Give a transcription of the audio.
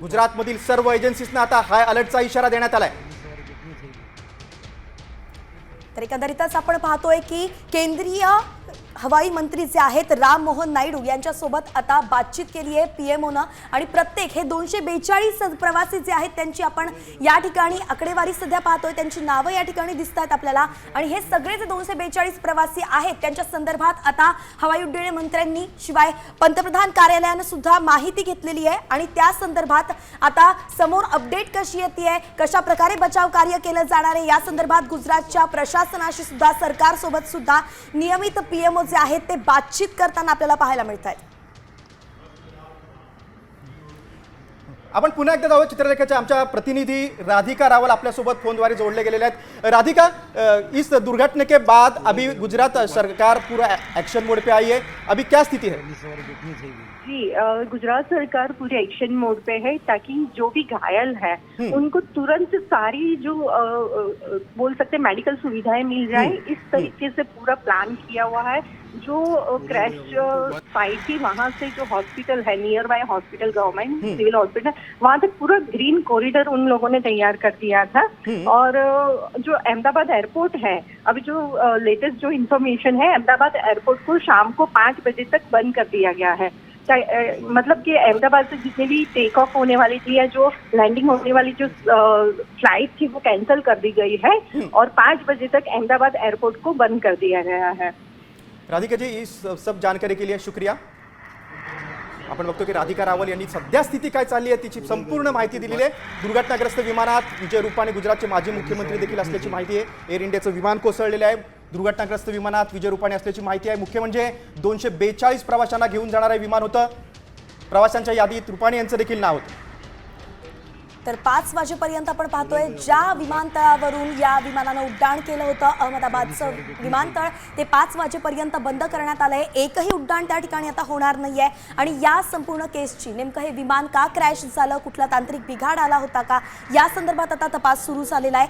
गुजरातमधील सर्व एजन्सीजना आता हाय अलर्टचा इशारा देण्यात आलाय. तर एकंदरीतच आपण पाहतोय की केंद्रीय हवाई मंत्री जे आहेत राम मोहन नायडू यांच्यासोबत आता बातचीत केली आहे पीएमओनं आणि प्रत्येक हे दोनशे बेचाळीस प्रवासी जे आहेत त्यांची आपण या ठिकाणी आकडेवारी सध्या पाहतोय. त्यांची नावं या ठिकाणी दिसत आहेत आपल्याला. आणि हे सगळे जे दोनशे बेचाळीस प्रवासी आहेत त्यांच्या संदर्भात आता हवाई उड्डाण मंत्र्यांनी शिवाय पंतप्रधान कार्यालयानं सुद्धा माहिती घेतलेली आहे आणि त्या संदर्भात आता समोर अपडेट कशी येते कशा प्रकारे बचाव कार्य केलं जाणार आहे या संदर्भात गुजरातच्या प्रशासनाशी सुद्धा सरकारसोबत सुद्धा नियमित पीएमओ जे आहेत ते बातचीत करताना आपल्याला पाहायला मिळत आहेत आपण पुन्हा एकदा जाऊया चित्रलेखाच्या आमच्या प्रतिनिधी राधिका रावल आपल्यासोबत फोनद्वारे जोड़ले गेलेले आहेत. राधिका इस दुर्घटना के बाद अभी गुजरात सरकार पूरा एक्शन मोड पे आई है. अभी क्या स्थिति है? जी गुजरात सरकार पूरे एक्शन मोड पे है ताकि जो भी घायल है उनको तुरंत सारी जो बोल सकते मेडिकल सुविधाएं मिल जाए। इस तरीके से पूरा प्लान किया हुआ है। जो क्रैश साइट थी वहाँ से जो हॉस्पिटल है near by hospital government civil hospital वहाँ तक पूरा ग्रीन कॉरिडोर उन लोगों ने तैयार कर दिया था। और जो अहमदाबाद एयरपोर्ट है अभी जो लेटेस्ट जो इन्फॉर्मेशन है अहमदाबाद एयरपोर्ट को शाम को पाँच बजे तक बंद कर दिया गया है। मतलब कि अहमदाबाद से जितनी भी टेक ऑफ़ होने वाली थी या जो लैंडिंग होने वाली जो फ़्लाइट थी वो कैंसिल कर दी गई है। और पाँच बजे तक अहमदाबाद एयरपोर्ट को बंद कर दिया गया है। राधिका जी इस सब जानकारी के लिए शुक्रिया। आपण बघतो की राधिका रावल यांनी सध्या स्थिती काय चालली आहे तिची संपूर्ण माहिती दिलेली आहे. दुर्घटनाग्रस्त विमानात विजय रूपाने गुजरातचे माजी मुख्यमंत्री देखील असल्याची माहिती आहे. एअर इंडियाचं विमान कोसळलेलं आहे. दुर्घटनाग्रस्त विमानात विजय रूपाने असल्याची माहिती आहे. मुख्य म्हणजे दोनशे बेचाळीस प्रवाशांना घेऊन जाणारं विमान होतं. प्रवाशांच्या यादीत रुपाणी यांचं देखील नाव होतं. तर पाच वाजेपर्यंत आपण पाहतोय ज्या विमानतळावरून या विमानानं उड्डाण केलं होतं अहमदाबादचं विमानतळ ते पाच वाजेपर्यंत बंद करण्यात आलंय. एकही उड्डाण त्या ठिकाणी आता होणार नाहीये. आणि या संपूर्ण केसची नेमकं हे विमान का क्रॅश झालं कुठला तांत्रिक बिघाड आला होता का या संदर्भात आता तपास सुरू झालेला आहे.